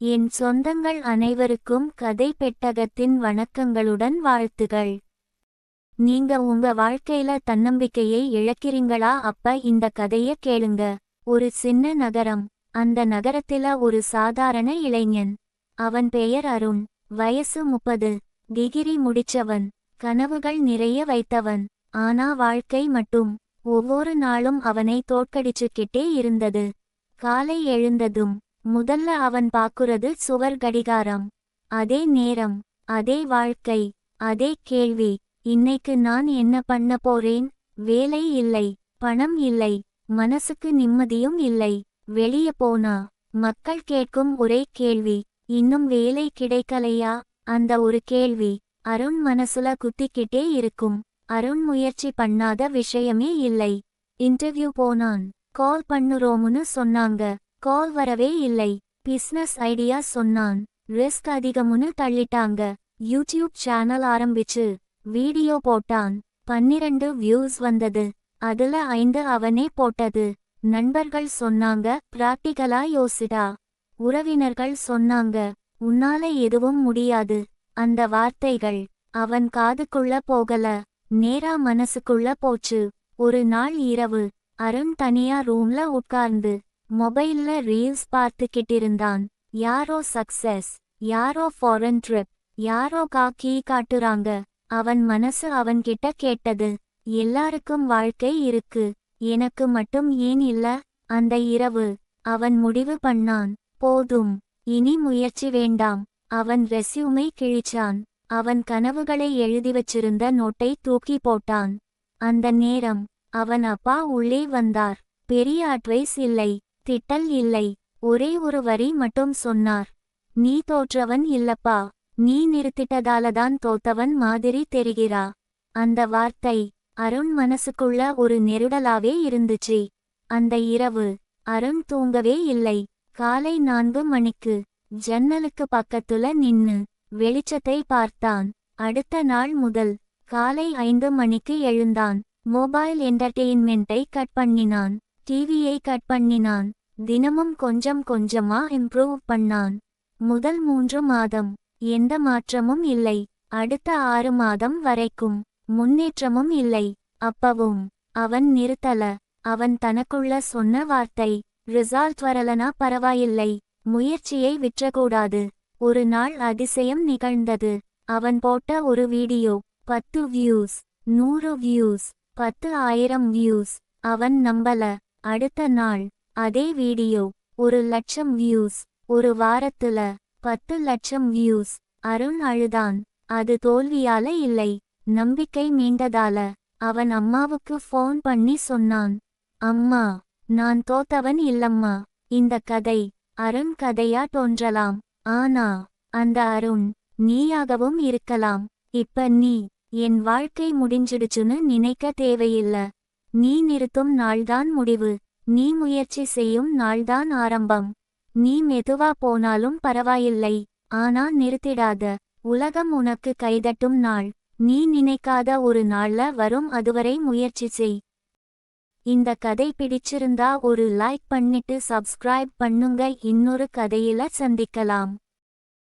என் சொந்தங்கள் அனைவருக்கும் கதை பெட்டகத்தின் வணக்கங்களுடன் வாழ்த்துகள். நீங்க உங்க வாழ்க்கையில தன்னம்பிக்கையை இழக்கிறீங்களா? அப்ப இந்த கதைய கேளுங்க. ஒரு சின்ன நகரம். அந்த நகரத்தில ஒரு சாதாரண இளைஞன். அவன் பெயர் அருண். வயசு முப்பது. டிகிரி முடிச்சவன். கனவுகள் நிறைய வைத்தவன். ஆனா வாழ்க்கை மட்டும். ஒவ்வொரு நாளும் அவனை தோற்கடிச்சுக்கிட்டே இருந்தது. காலை எழுந்ததும் முதல்ல அவன் பாக்குறது சுவர் கடிகாரம். அதே நேரம் அதே வாழ்க்கை அதே கேள்வி இன்னைக்கு நான் என்ன பண்ண போறேன்? வேலை இல்லை பணம் இல்லை மனசுக்கு நிம்மதியும் இல்லை. வெளிய போனா மக்கள் கேட்கும் ஒரே கேள்வி இன்னும் வேலை கிடைக்கலையா? அந்த ஒரு கேள்வி அருண் மனசுல குத்திக்கிட்டே இருக்கும் அருண் முயற்சி பண்ணாத விஷயமே இல்லை. இன்டர்வியூ போனான் கால் பண்ணுறோம்னு சொன்னாங்க கால் வரவே இல்லை. பிஸ்னஸ் ஐடியா சொன்னான். ரிஸ்க் அதிகமுன்னு தள்ளிட்டாங்க. யூடியூப் சேனல் ஆரம்பிச்சு. வீடியோ போட்டான். பன்னிரண்டு வியூஸ் வந்தது. அதுல ஐந்து அவனே போட்டது. நண்பர்கள் சொன்னாங்க பிராக்டிகலா யோசிடா. உறவினர்கள் சொன்னாங்க உன்னால எதுவும் முடியாது. அந்த வார்த்தைகள் அவன் காதுக்குள்ள போகல. நேரா மனசுக்குள்ள போச்சு. ஒரு நாள் இரவு. அருண் தனியா ரூம்ல உட்கார்ந்து மொபைல்ல ரீல்ஸ் பார்த்துக்கிட்டு இருந்தான் யாரோ சக்சஸ் யாரோ ஃபாரின் ட்ரிப் யாரோ காக்கி காட்டுறாங்க. அவன் மனசு அவன்கிட்ட கேட்டது எல்லாருக்கும் வாழ்க்கை இருக்கு. எனக்கு மட்டும் ஏன் இல்ல? அந்த இரவு. அவன் முடிவு பண்ணான். போதும். இனி முயற்சி வேண்டாம். அவன் ரெஸ்யூமை கிழிச்சான். அவன் கனவுகளை எழுதி வச்சிருந்த நோட்டை தூக்கி போட்டான். அந்த நேரம். அவன் அப்பா உள்ளே வந்தார். பெரிய அட்வைஸ் இல்லை. திட்டல் இல்லை. ஒரே ஒரு வரி மட்டும் சொன்னார். நீ தோற்றவன் இல்லப்பா. நீ நிறுத்திட்டதாலதான் தோத்தவன் மாதிரி தெரிகிறா அந்த வார்த்தை அருண் மனசுக்குள்ள ஒரு நெருடலாவே இருந்துச்சு. அந்த இரவு அருண் தூங்கவே இல்லை. காலை நான்கு மணிக்கு ஜன்னலுக்கு பக்கத்துல நின்னு வெளிச்சத்தை பார்த்தான். அடுத்த நாள் முதல் காலை ஐந்து மணிக்கு எழுந்தான். மொபைல் என்டர்டெயின்மெண்ட்டை கட் பண்ணினான். டிவியை கட் பண்ணினான். தினமும் கொஞ்சம் கொஞ்சமா இம்ப்ரூவ் பண்ணான். முதல் மூன்று மாதம் எந்த மாற்றமும் இல்லை. அடுத்த ஆறு மாதம் வரைக்கும் முன்னேற்றமும் இல்லை. அப்பவும் அவன் நிறுத்தல. அவன் தனக்குள்ள சொன்ன வார்த்தை ரிசால்ட் வரலனா பரவாயில்லை. முயற்சியை விற்றக்கூடாது. ஒரு நாள் அதிசயம் நிகழ்ந்தது. அவன் போட்ட ஒரு வீடியோ பத்து வியூஸ் நூறு வியூஸ் பத்து ஆயிரம் வியூஸ் அவன் நம்பல. அடுத்த நாள் அதே வீடியோ ஒரு லட்சம் வியூஸ் ஒரு வாரத்துல பத்து லட்சம் வியூஸ் அருண் அழுதான். அது தோல்வியால இல்லை. நம்பிக்கை மீண்டதால. அவன் அம்மாவுக்கு ஃபோன் பண்ணி சொன்னான். அம்மா நான் தோத்தவன் இல்லம்மா. இந்த கதை அருண் கதையா தோன்றலாம். ஆனா அந்த அருண் நீயாகவும் இருக்கலாம். இப்ப நீ என் வாழ்க்கை முடிஞ்சிடுச்சுன்னு நினைக்க தேவையில்ல. நீ நிறுத்தும் நாள்தான் முடிவு. நீ முயற்சி செய்யும் நாள்தான் ஆரம்பம். நீ மெதுவா போனாலும் பரவாயில்லை. ஆனா நிறுத்திடாத. உலகம் உனக்கு கைதட்டும் நாள். நீ நினைக்காத ஒரு நாள்ல வரும் அதுவரை முயற்சி செய். இந்த கதை பிடிச்சிருந்தா ஒரு லைக் பண்ணிட்டு சப்ஸ்கிரைப் பண்ணுங்க. இன்னொரு கதையில சந்திக்கலாம்.